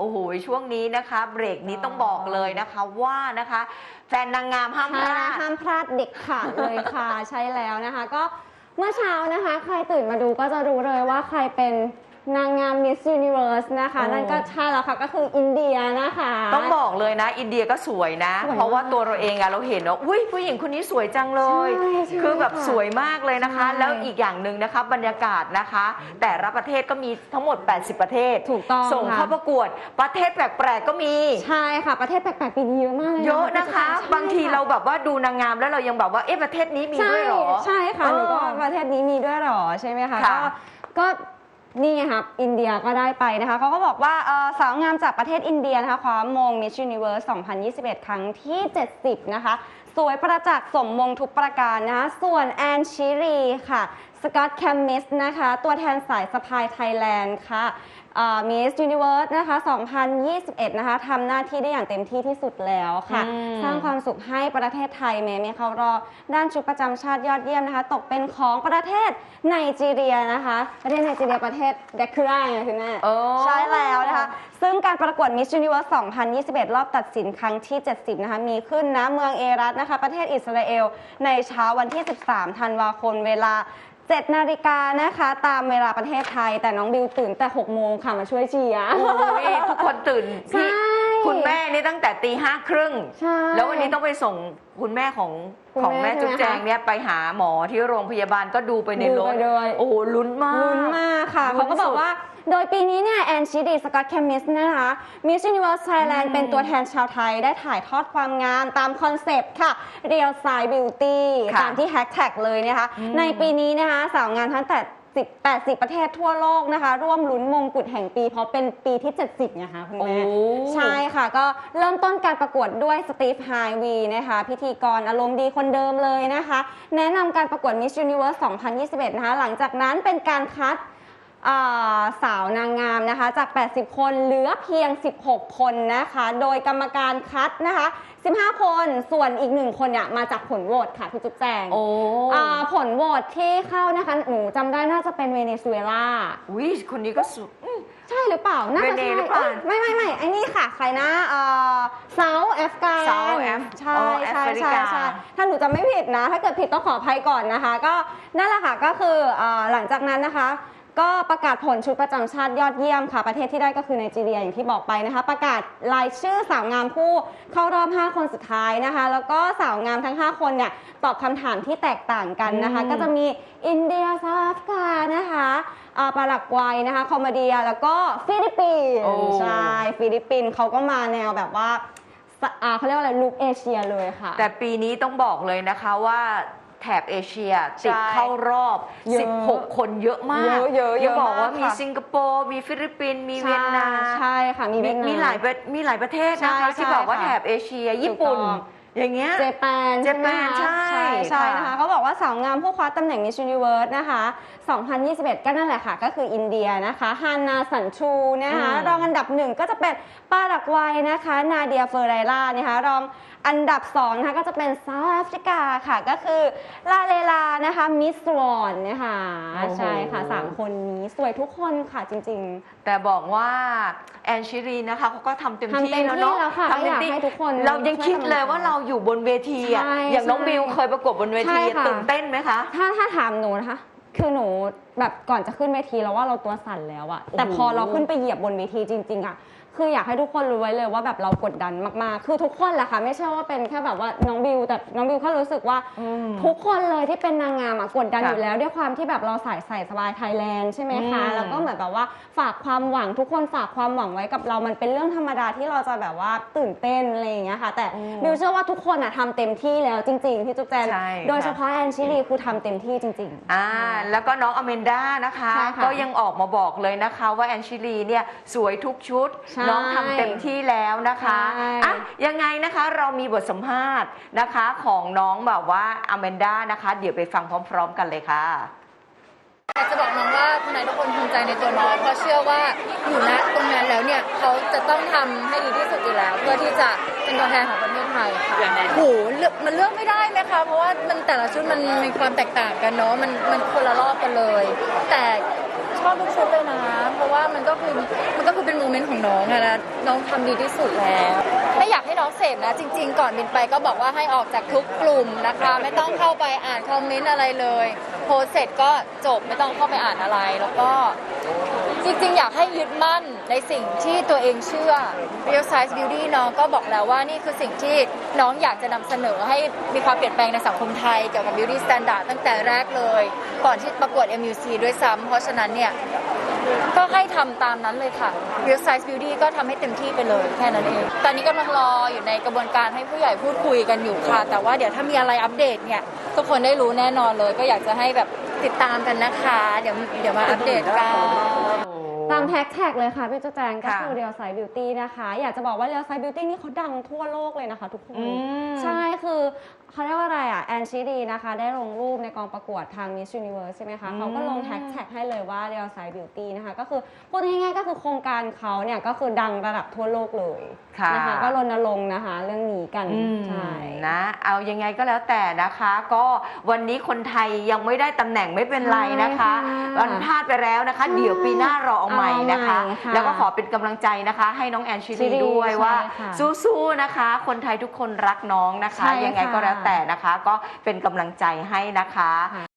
โอ้โหช่วงนี้นะคะ เบรกนี้ต้องบอกเลยนะคะว่านะคะ แฟนนางงามห้ามพใช่ลานะดห้ามพลาดเด็กขาดเลยค่ะ ใช่แล้วนะคะ ก็เมื่อเช้านะคะ ใครตื่นมาดูก็จะรู้เลยว่าใครเป็น นางงาม Miss Universe นะคะโอ้นั่นก็ใช่แล้วค่ะก็คืออินเดียนะคะ ต้องบอกเลยนะ อินเดียก็สวยนะ สวยมากเพราะว่าตัวเราเองอะเราเห็นว่าอุ้ยผู้หญิงคนนี้สวยจังเลย ใช่ใช่คือแบบค่ะสวยมากเลยนะคะ ใช่แล้วอีกอย่างหนึ่งนะคะบรรยากาศนะคะ แต่ละประเทศก็มีทั้งหมด 80 ประเทศถูกต้องส่งค่ะ เข้าประกวด ประเทศแปลกๆก็มี ใช่ค่ะ ประเทศแปลกๆปีนี้เยอะมากเลยเยอะนะคะ ใช่บางทีเราแบบว่าดูนางงามแล้วเรายังแบบว่าเอ๊ะประเทศนี้มีใช่ด้วยเหรอ ใช่ค่ะหนูก็เออประเทศนี้มีด้วยเหรอใช่ไหมคะค่ะก็ก็ นี่ครับอินเดียก็ได้ไปนะคะเขาก็บอกว่าเอ่อสาวงามจากประเทศอินเดียนะคะคว้ามง Miss Universe 2021 ครั้งที่ 70 นะคะ สวยประจักษ์สมมงทุกประการนะคะส่วนแอนชิรีค่ะ สกอตแคมมิสนะคะ ตัวแทนสายสะพายไทยแลนด์ค่ะมิสยูนิเวิร์สนะคะ 2021 นะคะทำหน้าที่ได้อย่างเต็มที่ที่สุดแล้วค่ะอืมสร้างความสุขให้ประเทศไทยแม้ไม่เข้ารอบด้านชุดประจำชาติยอดเยี่ยมนะคะ ตกเป็นของประเทศไนจีเรียนะคะ ประเทศไนจีเรียประเทศเดคูราไงคุณแม่โอ้ใช่แล้วนะคะ ซึ่งการประกวด Miss Universe 2021 รอบตัดสินครั้งที่ 70 นะคะ มีขึ้นนะเมืองเอรัตนะคะ ประเทศอิสราเอล ในเช้าวันที่ 13 ธันวาคมเวลา 7นาฬิกานะคะ ตามเวลาประเทศไทย แต่น้องบิวตื่นแต่6โมงค่ะมาช่วยเชียร์ โอ้ยทุกคนตื่นใช่พี่คุณแม่นี่ตั้งแต่ตีห้าครึ่งใช่แล้ววันนี้ต้องไปส่งคุณแม่ของคุณของแม่แม่จุ๊บใช่แจไหมงคะเนี่ยไปหาหมอที่โรงพยาบาลก็ดูไปในรดูถไปด้วยโอ้โหลุ้นมาก ลุ้นมากค่ะ ลุ้นเขาก็บอกสุดว่า โดยปีนี้เนี่ยแอนชิดีสกอตแคมมิสนะคะ Miss Universe Thailand อืมเป็นตัวแทนชาวไทยได้ถ่ายทอดความงามตามคอนเซปต์ค่ะ Real Side Beauty ค่ะตามที่แฮชแท็กเลยนะคะอืมในปีนี้นะคะสาวงามทั้งแต่10 80 ประเทศทั่วโลกนะคะ ร่วมลุ้นมงกุฎแห่งปี เพราะเป็นปีที่ 70ไงคะคุณโอ้แม่ใช่ค่ะ ก็เริ่มต้นการประกวดด้วยสตีฟไฮวีนะคะ พิธีกรอารมณ์ดีคนเดิมเลยนะคะ แนะนำการประกวด Miss Universe 2021 นะคะ หลังจากนั้นเป็นการคัดอ่า สาวนางงามนะคะจาก 80 คนเหลือเพียง 16 คนนะคะ โดยกรรมการคัดนะคะ 15 คนส่วนอีกหนึ่งคนเนี่ยมาจากผลโหวตค่ะพี่จุ๊บแจงโอ้อ่าผลโหวตที่เข้านะคะหนูจำได้น่าจะเป็นเวเนซุเอลาวิคนนี้ก็สุดใช่หรือเปล่า น่าจะเวเนใช่หรือเปล่าเอ้ยไม่ไม่ไม่ไอ้นี่ค่ะ ใครนะเอ่อเซาแอฟกา South Af ใช่อ๋อใช่แอฟริใช่กาใช่ถ้าหนูจำไม่ผิดนะ ถ้าเกิดผิดต้องขออภัยก่อนนะคะ ก็นั่นแหละค่ะก็คือเอ่อหลังจากนั้นนะคะ ก็ประกาศผลชุดประจำชาติยอดเยี่ยมค่ะ ประเทศที่ได้ก็คือไนจีเรียอย่างที่บอกไปนะคะ ประกาศรายชื่อสาวงามผู้เข้ารอบ 5 คนสุดท้ายนะคะ แล้วก็สาวงามทั้ง 5 คนเนี่ยตอบคำถามที่แตกต่างกันนะคะอืมก็จะมีอินเดียเซาท์แอฟริกานะคะอ่าปารากวัยนะคะคอมเบเดียแล้วก็ฟิลิปปินโอ้ส์ใช่ฟิลิปปินส์เขาก็มาแนวแบบว่าสอ่าเขาเรียกว่าอะไรลุคเอเชียเลยค่ะ แต่ปีนี้ต้องบอกเลยนะคะว่า แถบเอเชีย ติดใช่เข้ารอบ เยอะ16 คนเยอะมากเยอะเยอะอย่าบอกว่าเยอะมากมีค่ะ สิงคโปร์มีฟิลิปปินส์มีเวียดนามใช่ค่ะมีมีเวียดนาม มีหลายประมีหลายประเทศนะคะใช่ที่บอกว่าใช่แถค่ะบเอเชีย ญี่ปุ่น ถูกต้อง อย่างเงี้ย เจแปนเจแปนใช่ไหมคะใช่ใช่ค่ะนะคะเขาบอกว่าสาวงามผู้คว้าตำแหน่ง Miss Universe นะคะ 2021 ก็นั่นแหละค่ะ ก็คืออินเดียนะคะฮานาสันชูนะคะอืมรองอันดับหนึ่งก็จะเป็นปารากวัยนะคะ นาเดียเฟอร์ไรล่านะคะรองอันดับ2นะคะก็จะเป็นเซาท์แอฟริกาค่ะ ก็คือลาเลลานะคะมิสวอนนะคะใช่ค่ะสามคนนี้สวยทุกคนค่ะจริง ๆ แต่บอกว่าแอนชิรีนะคะเขาก็ทำเต็มทำที่เต็มแล้วที่เนาะแล้วค่ะทำเต็มก็อยากที่ให้ทุกคน เรายังคิดเลยช่วยกำลังใจว่าเราอยู่บนเวทีอะใช่อย่างน้องใช่บิวเคยประกวดบนเวทีใช่ค่ะ ตื่นเต้นไหมคะ ถ้าถ้าถามหนูนะคะ คือหนูแบบก่อนจะขึ้นเวทีแล้วว่าเราตัวสั่นแล้วอะแต่โอ้โห พอเราขึ้นไปเหยียบบนเวทีจริง ๆอะ คืออยากให้ทุกคนรู้ไว้เลยว่าแบบเรากดดันมากๆ คือทุกคนแหละค่ะ ไม่ใช่ว่าเป็นแค่แบบว่าน้องบิว แต่น้องบิวแค่รู้สึกว่า อืม ทุกคนเลยที่เป็นนางงามอะกดดันค่ะอยู่แล้ว ด้วยความที่แบบเราใส่ใส่สบายไทยแลนด์ใช่ไหมคะ อืม แล้วก็เหมือนแบบว่าฝากความหวังทุกคนฝากความหวังไว้กับเรา มันเป็นเรื่องธรรมดาที่เราจะแบบว่าตื่นเต้นอะไรอย่างเงี้ยค่ะ แต่อืมบิวเชื่อว่าทุกคนอะทำเต็มที่แล้วจริงๆพี่จุ๊บแจน ใช่โดยค่ะ เฉพาะแอนชิลีคือทำเต็มที่จริงๆอ่าแล้วก็น้องอเมนดานะคะ ใช่ค่ะก็ยังออกมาบอกเลยนะคะว่าแอนชิลีเนี่ยสวยทุกชุด ใช่น้องทำเต็มที่แล้วนะคะใช่ อะยังไงนะคะเรามีบทสัมภาษณ์นะคะของน้องแบบว่าอเมนดานะคะ เดี๋ยวไปฟังพร้อม ๆ กันเลยค่ะ อยากจะบอกน้องว่าคนไหนทุกคนภูมิใจในตัวน้องเพราะเชื่อว่าอยู่ณตรงนั้นแล้วเนี่ยเขาจะต้องทำให้ดีที่สุดอยู่แล้ว เพื่อที่จะเป็นตัวแทนของประเทศไทยค่ะโหเลือกมันเลือกไม่ได้นะคะ เพราะว่ามันแต่ละชุดมันมีความแตกต่างกันเนาะมันมันคนละรอบกันเลย แต่ ชอบทุกชุดเลยนะ เพราะว่ามันก็คือมันก็คือเป็นโมเมนต์ของน้องอะนะน้องทำดีที่สุดแล้วไม่อยากให้น้องเสพนะ จริง ๆ ก่อนบินไปก็บอกว่าให้ออกจากทุกกลุ่มนะคะ ไม่ต้องเข้าไปอ่านคอมเมนต์อะไรเลย โพสต์เสร็จก็จบไม่ต้องเข้าไปอ่านอะไรแล้วก็ จริงๆ อยากให้ยึดมั่นในสิ่งที่ตัวเองเชื่อ Real Size Beauty น้องก็บอกแล้วว่านี่คือสิ่งที่น้องอยากจะนำเสนอให้มีความเปลี่ยนแปลงในสังคมไทยเกี่ยวกับ Beauty Standard ตั้งแต่แรกเลย ก่อนที่ประกวด MUC ด้วยซ้ำเพราะฉะนั้นเนี่ย ก็ให้ทำตามนั้นเลยค่ะ Real Size Beauty ก็ทำให้เต็มที่ไปเลยแค่นั้นเอง ตอนนี้กำลังรออยู่ในกระบวนการให้ผู้ใหญ่พูดคุยกันอยู่ค่ะ แต่ว่าเดี๋ยวถ้ามีอะไรอัปเดตเนี่ยทุกคนได้รู้แน่นอนเลย ก็อยากจะให้แบบ ติดตามกันนะคะ เดี๋ยวเดี๋ยวมาอัปเดตกัน ตามแฮชแท็กเลยค่ะพี่เจ้าแจงก็ค่ะคือ Real Size Beauty นะคะ อยากจะบอกว่า Real Size Beauty นี่เขาดังทั่วโลกเลยนะคะ ทุกคนอืมใช่คือเขาเรียกว่าอะไรอะแอนชิดีนะคะ ได้ลงรูปในกองประกวดทาง Miss Universe ใช่ไหมคะอืมเขาก็ลงแฮชแท็กให้เลยว่า Real Size Beauty นะคะ ก็คือพูดง่ายๆก็คือโครงการเขาเนี่ยก็คือดังระดับทั่วโลกเลยค่ะนะคะก็รณรงค์นะคะเรื่องนี้กันอืมใช่นะเอายังไงก็แล้วแต่นะคะ ก็วันนี้คนไทยยังไม่ได้ตำแหน่งไม่เป็นไรนะคะใช่ค่ะวันพลาดไปแล้วนะคะ เดี๋ยวปีหน้าเราเอาใหม่นะคะเอาใหม่ค่ะแล้วก็ขอเป็นกำลังใจนะคะ ให้น้องแอนชิชิลีลีด้วยใช่ว่าค่ะสู้ๆนะคะ คนไทยทุกคนรักน้องนะคะใช่ค่ะยังไงก็แล้วแต่นะคะ ก็เป็นกำลังใจให้นะคะค่ะ